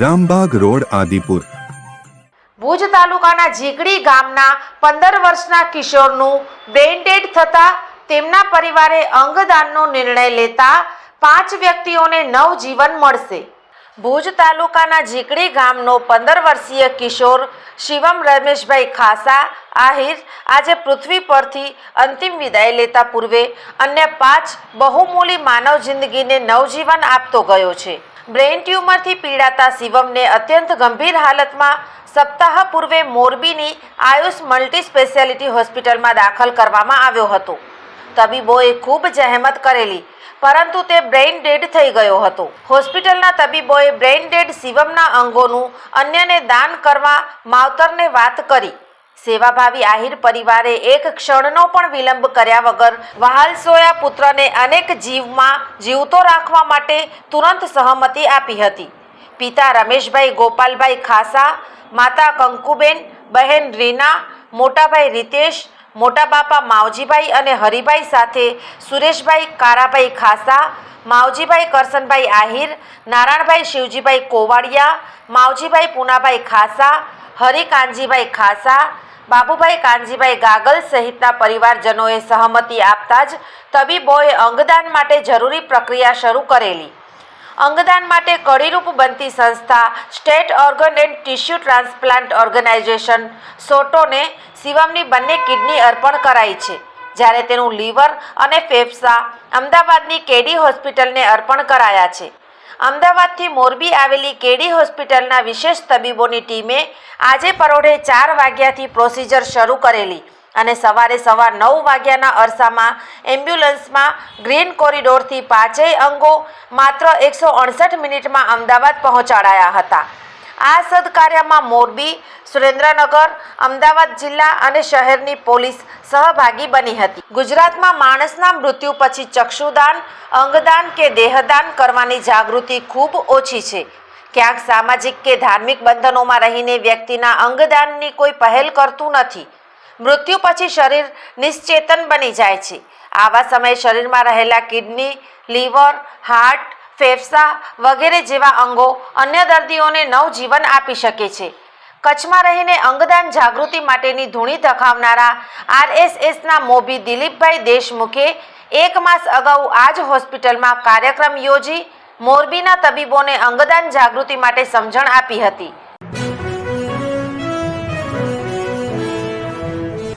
Rambagh road, Adipur. Bhuj તાલુકાના જીગડી ગામના પંદર વર્ષના કિશોરનું બ્રેઇન ડેડ થતા તેમના પરિવારે અંગદાનનો નિર્ણય લેતા પાંચ વ્યક્તિઓને નવજીવન મળશે. ભુજ તાલુકાના જીકડી ગામનો પંદર વર્ષીય કિશોર શિવમ રમેશભાઈ ખાસા, આહિર, આજે પૃથ્વી પરથી અંતિમ વિદાય લેતા પૂર્વે અન્ય પાંચ બહુમૂલી માનવ જિંદગીને નવજીવન આપતો ગયો છે. બ્રેઇન ટ્યુમરથી પીડાતા શિવમને અત્યંત ગંભીર હાલતમાં સપ્તાહ પૂર્વે મોરબીની આયુષ મલ્ટી સ્પેશિયાલિટી હોસ્પિટલમાં દાખલ કરવામાં આવ્યો હતો. તબીબોએ ખૂબ જહેમત કરેલી, પરંતુ તે બ્રેઇન ડેડ થઈ ગયો હતો. હોસ્પિટલના તબીબોએ બ્રેઇન ડેડ શિવમના અંગોનું અન્યને દાન કરવા માવતરને વાત કરી. સેવાભાવી આહિર પરિવારે એક ક્ષણનો પણ વિલંબ કર્યા વગર વહાલસોયા પુત્રને અનેક જીવમાં જીવતો રાખવા માટે તુરંત સહમતિ આપી હતી. પિતા રમેશભાઈ, ગોપાલભાઈ ખાસા, માતા કંકુબેન, બહેન રીના, મોટાભાઈ રીતેશ, મોટા બાપા માવજીભાઈ અને હરિભાઈ સાથે સુરેશભાઈ, કારાભાઈ ખાસા, માવજીભાઈ કરસનભાઈ આહિર, નારાયણભાઈ શિવજીભાઈ કોવાડિયા, માવજીભાઈ પૂનાભાઈ ખાસા હરિકાનજીભાઈ ખાસા બાબુભાઈ કાનજીભાઈ ગાગલ સહિતના પરિવારજનોએ સહમતિ આપતા જ તબીબોએ અંગદાન માટે જરૂરી પ્રક્રિયા શરૂ કરેલી. અંગદાન માટે કડીરૂપ બનતી સંસ્થા state organ and tissue transplant organisation સોટોને શિવમની બંને કિડની અર્પણ કરાઈ છે, જ્યારે તેનું લીવર અને ફેફસા અમદાવાદની કેડી હોસ્પિટલને અર્પણ કરાયા છે. અમદાવાદથી મોરબી આવેલી કેડી હોસ્પિટલના વિશેષ તબીબોની ટીમે આજે પરોઢે ચાર વાગ્યાથી પ્રોસિજર શરૂ કરેલી અને સવારે સવા નવ વાગ્યાના અરસામાં એમ્બ્યુલન્સમાં ગ્રીન કોરિડોરથી પાંચેય અંગો માત્ર એકસો અડસઠ મિનિટમાં અમદાવાદ પહોંચાડાયા હતા. આ સદકાર્યમાં મોરબી, સુરેન્દ્રનગર, અમદાવાદ જિલ્લા અને શહેરની પોલીસ સહભાગી બની હતી. ગુજરાતમાં માણસના મૃત્યુ પછી ચક્ષુદાન, અંગદાન કે દેહદાન કરવાની જાગૃતિ ખૂબ ઓછી છે. ક્યાંક સામાજિક કે ધાર્મિક બંધનોમાં રહીને વ્યક્તિના અંગદાનની કોઈ પહેલ કરતું નથી. મૃત્યુ પછી શરીર નિશ્ચેતન બની જાય છે. આવા સમયે શરીરમાં રહેલા કિડની, લીવર, હાર્ટ ફેફસા વગેરે જેવા અંગો અન્ય દર્દીઓને નવજીવન આપી શકે છે. કચ્છમાં રહીને અંગદાન જાગૃતિ માટેની ધૂણી ધખાવનારા આરએસએસના મોભી દિલીપભાઈ દેશમુખે એક માસ અગાઉ આ જ હોસ્પિટલમાં કાર્યક્રમ યોજી મોરબીના તબીબોને અંગદાન જાગૃતિ માટે સમજણ આપી હતી.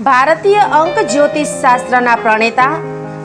ભારતીય અંક જ્યોતિષ શાસ્ત્રના પ્રણેતા